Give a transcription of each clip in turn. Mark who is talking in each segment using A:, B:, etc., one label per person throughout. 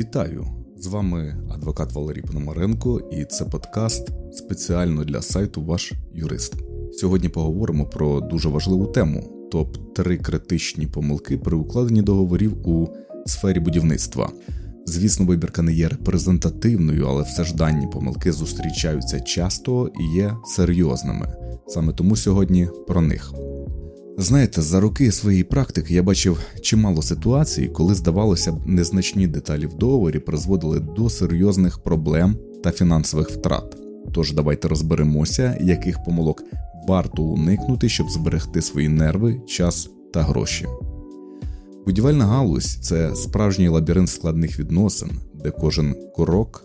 A: Вітаю! З вами адвокат Валерій Пономаренко, і це подкаст спеціально для сайту Ваш юрист. Сьогодні поговоримо про дуже важливу тему: топ 3 критичні помилки при укладенні договорів у сфері будівництва. Звісно, вибірка не є репрезентативною, але все ж дані помилки зустрічаються часто і є серйозними. Саме тому сьогодні про них. Знаєте, за роки своєї практики я бачив чимало ситуацій, коли, здавалося б, незначні деталі в договорі призводили до серйозних проблем та фінансових втрат. Тож давайте розберемося, яких помилок варто уникнути, щоб зберегти свої нерви, час та гроші. Будівельна галузь це справжній лабіринт складних відносин, де кожен крок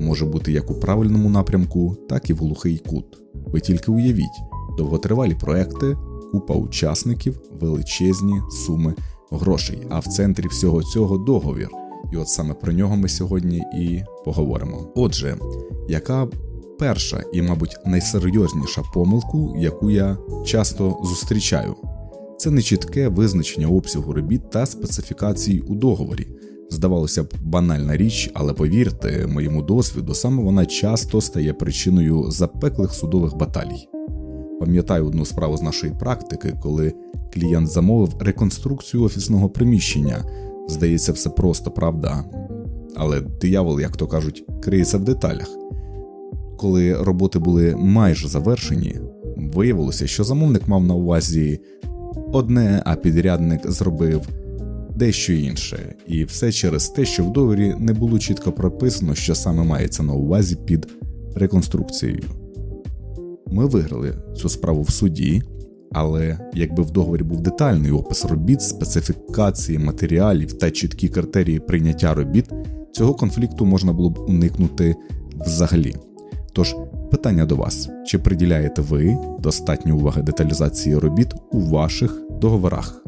A: може бути як у правильному напрямку, так і в глухий кут. Ви тільки уявіть, довготривалі проекти купа учасників, величезні суми грошей. А в центрі всього цього договір. І от саме про нього ми сьогодні і поговоримо. Отже, яка перша і, мабуть, найсерйозніша помилку, яку я часто зустрічаю, це нечітке визначення обсягу робіт та специфікацій у договорі. Здавалося б, банальна річ, але повірте, моєму досвіду, саме вона часто стає причиною запеклих судових баталій. Пам'ятаю одну справу з нашої практики, коли клієнт замовив реконструкцію офісного приміщення. Здається, все просто, правда. Але диявол, як то кажуть, криється в деталях. Коли роботи були майже завершені, виявилося, що замовник мав на увазі одне, а підрядник зробив дещо інше, і все через те, що в договорі не було чітко прописано, що саме мається на увазі під реконструкцією. Ми виграли цю справу в суді, але якби в договорі був детальний опис робіт, специфікації матеріалів та чіткі критерії прийняття робіт, цього конфлікту можна було б уникнути взагалі. Тож, питання до вас: чи приділяєте ви достатньо уваги деталізації робіт у ваших договорах?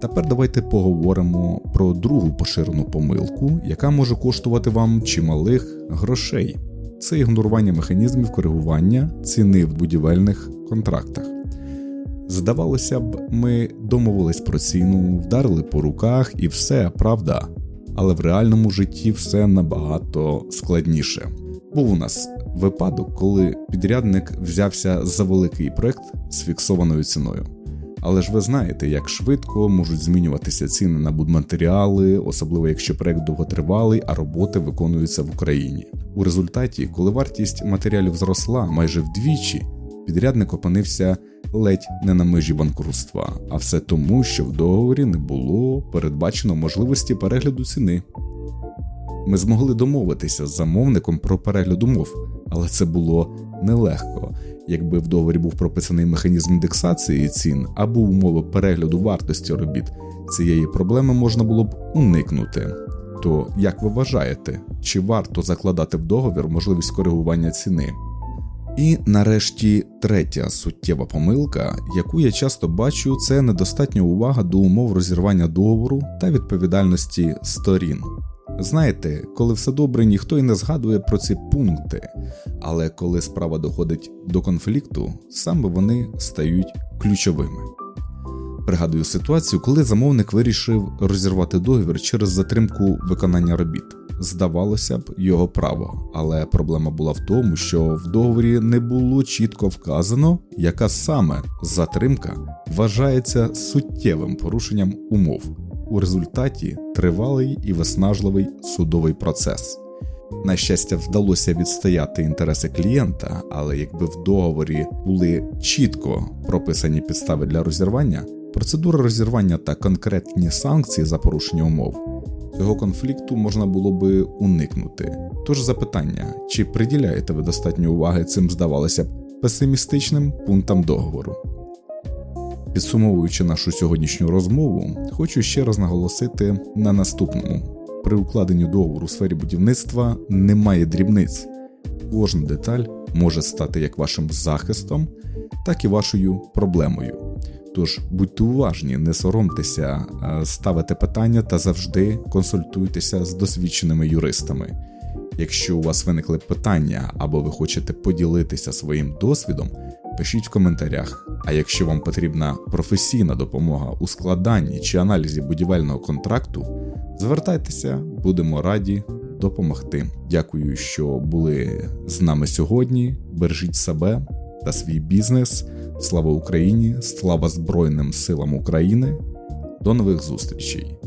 A: Тепер давайте поговоримо про другу поширену помилку, яка може коштувати вам чималих грошей це ігнорування механізмів коригування ціни в будівельних контрактах. Здавалося б, ми домовились про ціну, вдарили по руках і все правда. Але в реальному житті все набагато складніше. Був у нас випадок, коли підрядник взявся за великий проект з фіксованою ціною. Але ж ви знаєте, як швидко можуть змінюватися ціни на будматеріали, особливо якщо проект довготривалий, а роботи виконуються в Україні. У результаті, коли вартість матеріалів зросла майже вдвічі, підрядник опинився ледь не на межі банкрутства, а все тому, що в договорі не було передбачено можливості перегляду ціни. Ми змогли домовитися з замовником про перегляд умов, але це було нелегко. Якби в договорі був прописаний механізм індексації цін або умови перегляду вартості робіт, цієї проблеми можна було б уникнути. То як ви вважаєте, чи варто закладати в договір можливість коригування ціни? І нарешті третя суттєва помилка, яку я часто бачу, це недостатня увага до умов розірвання договору та відповідальності сторін. Знаєте, коли все добре, ніхто й не згадує про ці пункти, але коли справа доходить до конфлікту, саме вони стають ключовими. Пригадую ситуацію, коли замовник вирішив розірвати договір через затримку виконання робіт. Здавалося б, його право, але проблема була в тому, що в договорі не було чітко вказано, яка саме затримка вважається суттєвим порушенням умов. У результаті тривалий і виснажливий судовий процес. На щастя, вдалося відстояти інтереси клієнта, але якби в договорі були чітко прописані підстави для розірвання, процедура розірвання та конкретні санкції за порушення умов, цього конфлікту можна було би уникнути. Тож запитання, чи приділяєте ви достатньо уваги цим, здавалося б, песимістичним пунктам договору? Підсумовуючи нашу сьогоднішню розмову, хочу ще раз наголосити на наступному: при укладенні договору у сфері будівництва немає дрібниць. Кожна деталь може стати як вашим захистом, так і вашою проблемою. Тож будьте уважні, не соромтеся, ставите питання та завжди консультуйтеся з досвідченими юристами. Якщо у вас виникли питання або ви хочете поділитися своїм досвідом, пишіть в коментарях. А якщо вам потрібна професійна допомога у складанні чи аналізі будівельного контракту, Звертайтеся, будемо раді допомогти. Дякую, що були з нами сьогодні. Бережіть себе та свій бізнес. Слава Україні! Слава Збройним силам України! До нових зустрічей!